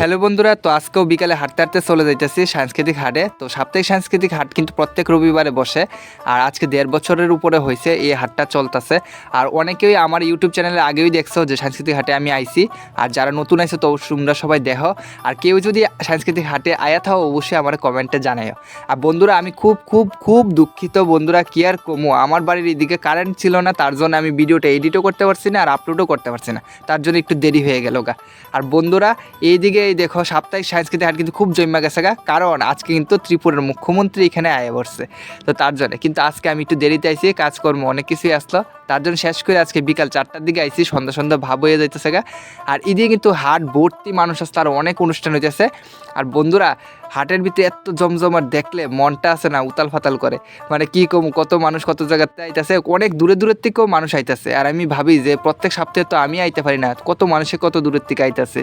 Hello বন্ধুরা, তো আজকেও বিকালে হাঁটতে হাঁটতে চলে যাইতেছি সাংস্কৃতিক হাটে। তো সাপ্তাহিক সাংস্কৃতিক হাট কিন্তু প্রত্যেক রবিবারে বসে। আর আজকে দেড় বছরের উপরে হয়েছে এই হাটটা চলতেছে। আর অনেকেই আমার ইউটিউব চ্যানেলে আগেই দেখছ যে সাংস্কৃতিক হাটে আমি আইছি। আর যারা নতুন আইছো, তো তোমরা সবাই দেখো। আর কেউ যদি সাংস্কৃতিক হাটে আয়া থাও অবশ্যই আমার কমেন্টে জানাইও। আর বন্ধুরা, আমি খুব খুব খুব দুঃখিত বন্ধুরা, কি আর কমো? আমার বাড়ির এদিকে কারেন্ট ছিল না, তার জন্য আমি ভিডিওটা এডিটও করতে পারছি না আর আপলোডও করতে পারছি না। তার জন্য একটু দেরি হয়ে গেল গা। আর বন্ধুরা, এইদিকে এই দেখো, সাপ্তাহিক সাংস্কৃতিক হাট কিন্তু খুব জমা গেছে গা। কারণ আজকে কিন্তু ত্রিপুরার মুখ্যমন্ত্রী এখানে আয় পড়ছে। তো তার জন্য। কিন্তু আজকে আমি একটু দেরিতে আইছি, কাজকর্ম, অনেক কিছুই আসলো। তার জন্য শেষ করে আজকে বিকাল চারটার দিকে আইসি, সন্ধ্যা সন্ধ্যা ভাব হয়ে যাইতেছে গা। আর এদিকে কিন্তু হাট ভর্তি মানুষ আসতে আর অনেক অনুষ্ঠান হইতেছে। আর বন্ধুরা, হাটের ভিতরে এত জমজমাট দেখলে মনটা আছে না, উতাল ফাতাল করে। মানে কি কম, কত মানুষ কত জায়গাতে আইতাছে, অনেক দূরে দূরের থেকেও মানুষ আইতাছে। আর আমি ভাবি যে প্রত্যেক সপ্তাহে তো আমি আইতে পারি না, কত মানুষে কত দূরের থেকে আইতাছে।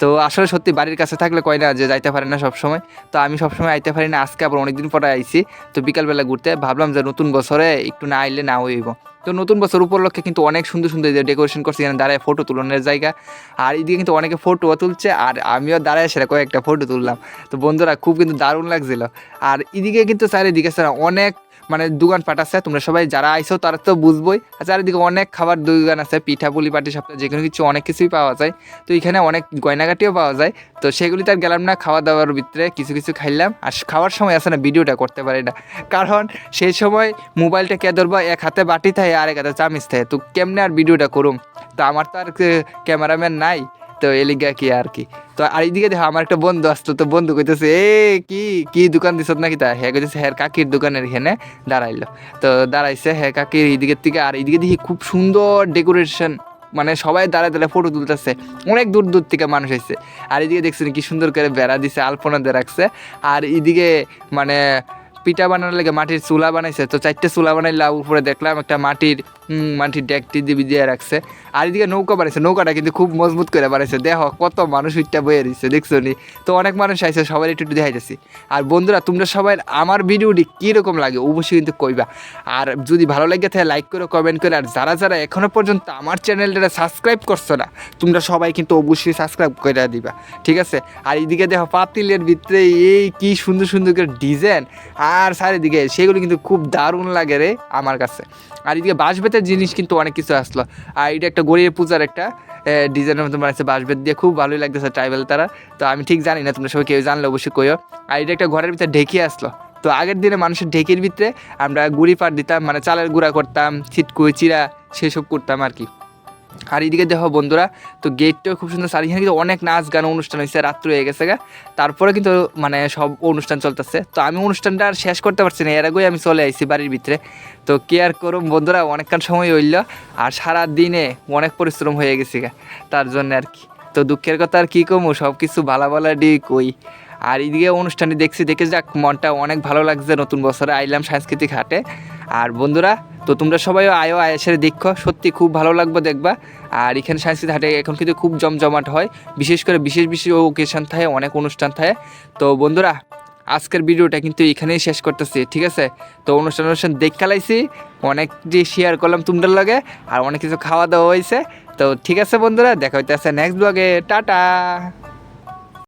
তো আসলে সত্যি বাড়ির কাছে থাকলে কয় না যে যাইতে পারে না সবসময়। তো আমি সবসময় আইতে পারি না, আজকে আবার অনেকদিন পরে আইছি তো বিকালবেলা ঘুরতে, ভাবলাম যে নতুন বছরে একটু না আইলে না হইব। তো নতুন বছর উপলক্ষে কিন্তু অনেক সুন্দর সুন্দর ডেকোরেশন করছে, এখানে দাঁড়ায় ফটো তুলনের জায়গা। আর এদিকে কিন্তু অনেকে ফটোও তুলছে, আর আমিও দাঁড়ায় সেটা কয়েকটা ফটো তুললাম। তো বন্ধুরা, খুব কিন্তু দারুণ লাগছিল। আর এদিকে কিন্তু চারিদিকে স্যার অনেক মানে দোকানপাট আছে, তোমরা সবাই যারা আইছো তারা তো বুঝবোই। আর চারিদিকে অনেক খাবার দোকান আছে, পিঠা, পুলি, পাটি সপ্তাহে যে কোনো কিছু অনেক কিছুই পাওয়া যায়। তো এখানে অনেক গয়নাগাটিও পাওয়া যায়। তো সেগুলিতে আর গেলাম না, খাওয়া দাওয়ার ভিতরে কিছু কিছু খাইলাম। আর খাওয়ার সময় আছে না, ভিডিওটা করতে পারি না। কারণ সেই সময় মোবাইলটা কে ধরবো, এক হাতে বাটি থাকে আর এক হাতে চামিচ থাকে। তো কেমনে আর ভিডিওটা করুম? তো আমার তো আর ক্যামেরাম্যান নাই। তো এলিগা কি আর কি? তো আর এইদিকে দেখো, আমার একটা বন্ধু আসতো তো বন্ধু কইতেছে, এ, কি কি দোকান দিছত নাকি তা? হ্যাঁ কইতেছে হ্যাঁ কাকির দোকানের এখানে দাঁড়াইলো। তো দাঁড়াইছে হ্যাঁ কাকির এইদিকের থেকে, আর এইদিকে দেখি খুব সুন্দর ডেকোরেশন মানে সবাই দাঁড়ায় দাঁড়ায় ফটো তুলতেছে, অনেক দূর দূর থেকে মানুষ এসেছে আর এদিকে দেখছেন কি সুন্দর করে বেড়া দিছে, আলপনা দিয়ে রাখছে। আর এদিকে মানে পিঠা বানানোর লেগে মাটির চুলা বানাইছে। তো চারটে চুলা বানাইলা উপরে দেখলাম একটা মাটির মাটির ডেকটি দিবি দিয়ে রাখছে। আর এদিকে নৌকা বানাইছে। নৌকাটা কিন্তু খুব মজবুত করে বানাইছে। দেখো কত মানুষ উইটটা বয়ে দিচ্ছে, দেখছ নি? তো অনেক মানুষ আইছে, সবাই একটু একটু দেখাইতেছি। আর বন্ধুরা, তোমরা সবাই আমার ভিডিওটি কীরকম লাগে অবশ্যই কিন্তু কইবা। আর যদি ভালো লাগে তাহলে লাইক করে কমেন্ট করে। আর যারা যারা এখনও পর্যন্ত আমার চ্যানেলটা সাবস্ক্রাইব করছ না, তোমরা সবাই কিন্তু অবশ্যই সাবস্ক্রাইব করে দিবা। ঠিক আছে? আর এইদিকে দেখো পাতিলের ভিতরে এই কি সুন্দর সুন্দর করে ডিজাইন আর চারিদিকে, সেগুলো কিন্তু খুব দারুণ লাগে রে আমার কাছে। আর এদিকে বাঁশবেতের জিনিস কিন্তু অনেক কিছু আসলো। আর এটা একটা গড়িয়ে পূজার একটা ডিজাইনের মতো বানাইছে বাঁশবেত দিয়ে খুব ভালোই লাগতেছে ট্রাইবেল তারা। তো আমি ঠিক জানি না, তোমরা সবাই কেউ জানলে অবশ্যই কইও। আর এটা একটা ঘরের ভিতরে ঢেকে আসলো। তো আগের দিনে মানুষের ঢেকির ভিতরে আমরা গুড়ি পাট দিতাম মানে চালের গুঁড়া করতাম, ছিটকুই, চিরা, সেসব করতাম আর কি। আর এদিকে দেখো বন্ধুরা, তো গেটটাও খুব সুন্দর আর এখানে কিন্তু অনেক নাচ গান অনুষ্ঠান হয়েছে, রাত্র হয়ে গেছে গা। তারপরে কিন্তু মানে সব অনুষ্ঠান চলতেছে। তো আমি অনুষ্ঠানটা আর শেষ করতে পারছি না, এর আগেই আমি চলে আইছি বাড়ির ভিতরে। তো কেয়ার করুম বন্ধুরা অনেকক্ষণ সময় হইল আর সারা দিনে অনেক পরিশ্রম হয়ে গেছে গা, তার জন্য আর কি। তো দুঃখের কথা আর কী কমু সব কিছু ভালা ভালা ডি কই। আর এদিকে অনুষ্ঠানটি দেখছি, দেখে যাক মনটা অনেক ভালো লাগছে নতুন বছরে। আইলাম সাংস্কৃতিক হাটে। আর বন্ধুরা তো তোমরা সবাই আয়ো আয়েসের দেখো। সত্যি খুব ভালো লাগবে দেখবা। আর এখানে সাংস্কৃতিক হাটে এখন কিন্তু খুব জমজমাট হয়। বিশেষ করে বিশেষ বিশেষ ওকেশন থাকে, অনেক অনুষ্ঠান থাকে। তো বন্ধুরা, আজকের ভিডিওটা কিন্তু এখানেই শেষ করতেছি, ঠিক আছে? তো অনুষ্ঠান অনুষ্ঠান দেখ খেলাইছি অনেক যে শেয়ার করলাম তোমরা লগে, আর অনেক কিছু খাওয়া দাওয়া হয়েছে। তো ঠিক আছে বন্ধুরা, দেখা হইতে আছে নেক্সট ব্লগে টাটা!